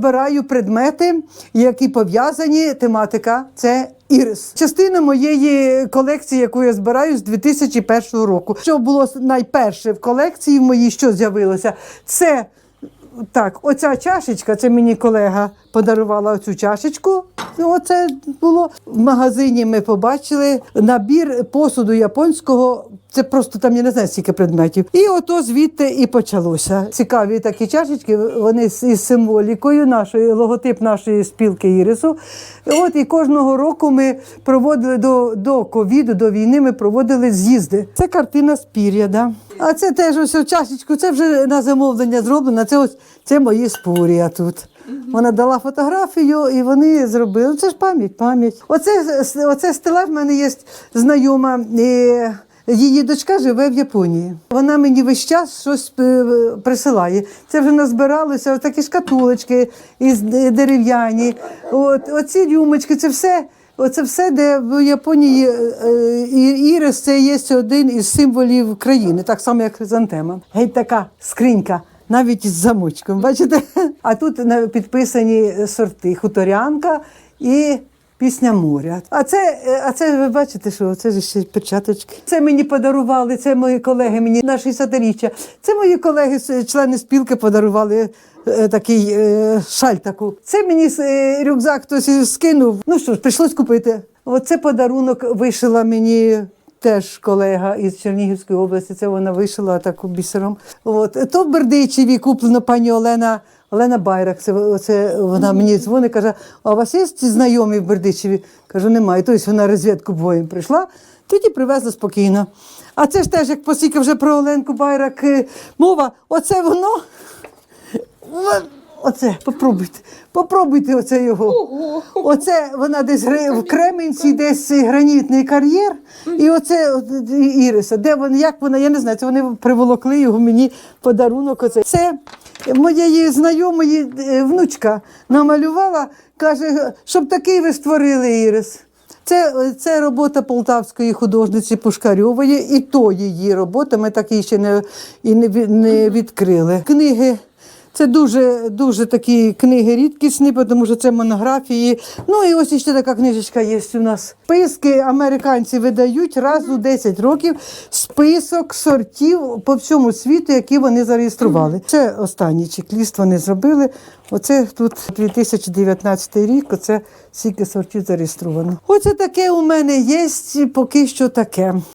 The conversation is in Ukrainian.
Збираю предмети, які пов'язані тематика. Це ірис. Частина моєї колекції, яку я збираю з 2001 року. Що було найперше в колекції в моїй, що з'явилося? Це так, оця чашечка, це мені колега подарувала оцю чашечку. Оце було в магазині. Ми побачили набір посуду японського. Це просто там я не знаю скільки предметів. І ото звідти і почалося. Цікаві такі чашечки. Вони із символікою нашої логотип нашої спілки Ірису. От і кожного року ми проводили до, до ковіду, до війни. Ми проводили з'їзди. Це картина з пір'я. А це теж ось чашечку. Це вже на замовлення зроблено. Це ось це мої спорія тут. Вона дала фотографію, і вони зробили. Це ж пам'ять, пам'ять. Оце, оце стела в мене є знайома. Її дочка живе в Японії. Вона мені весь час щось е, присилає. Це вже назбиралося, такі шкатулочки із дерев'яні. От, оці рюмочки, це все. Оце все, де в Японії е, ірис, це є один із символів країни, так само як хризантема. Геть така скринька. Навіть із замочком, бачите? А тут підписані сорти хуторянка і пісня моря. А це, е, а це ви бачите, що це ж ще перчаточки. Це мені подарували, це мої колеги, мені на 60-річчя. Це мої колеги, члени спілки, подарували е, такий е, шаль таку. Це мені рюкзак хтось скинув. Ну що ж, прийшлось купити. Оце подарунок вишила мені. Теж колега із Чернігівської області, це вона вишила таку бісером. От. То в Бердичеві куплено пані Олена, Олена Байрак. Це, це вона мені дзвонить, каже, а у вас є ці знайомі в Бердичеві? Кажу, немає. Тобто вона розвідку боєм прийшла, тоді привезла спокійно. А це ж теж, як посіка вже про Оленку Байрак е, мова, оце воно. Оце, попробуйте. Попробуйте оце його. Оце вона десь гри- в Кременці, десь гранітний кар'єр. І оце от, і- Іриса. Де вона, як вона, я не знаю, це вони приволокли його мені подарунок. Оце. Це моєї знайомої е, внучка намалювала, каже, щоб такий ви створили Ірис. Це, це робота полтавської художниці Пушкарьової, і то її робота. Ми так її ще не, і не, ві- не відкрили. Книги. Це дуже, дуже такі книги рідкісні, тому що це монографії. Ну і ось ще така книжечка є у нас. Списки американці видають раз у 10 років список сортів по всьому світу, які вони зареєстрували. Це останній чек-ліст вони зробили. Оце тут 2019 рік, оце скільки сортів зареєстровано. Оце таке у мене є, поки що таке.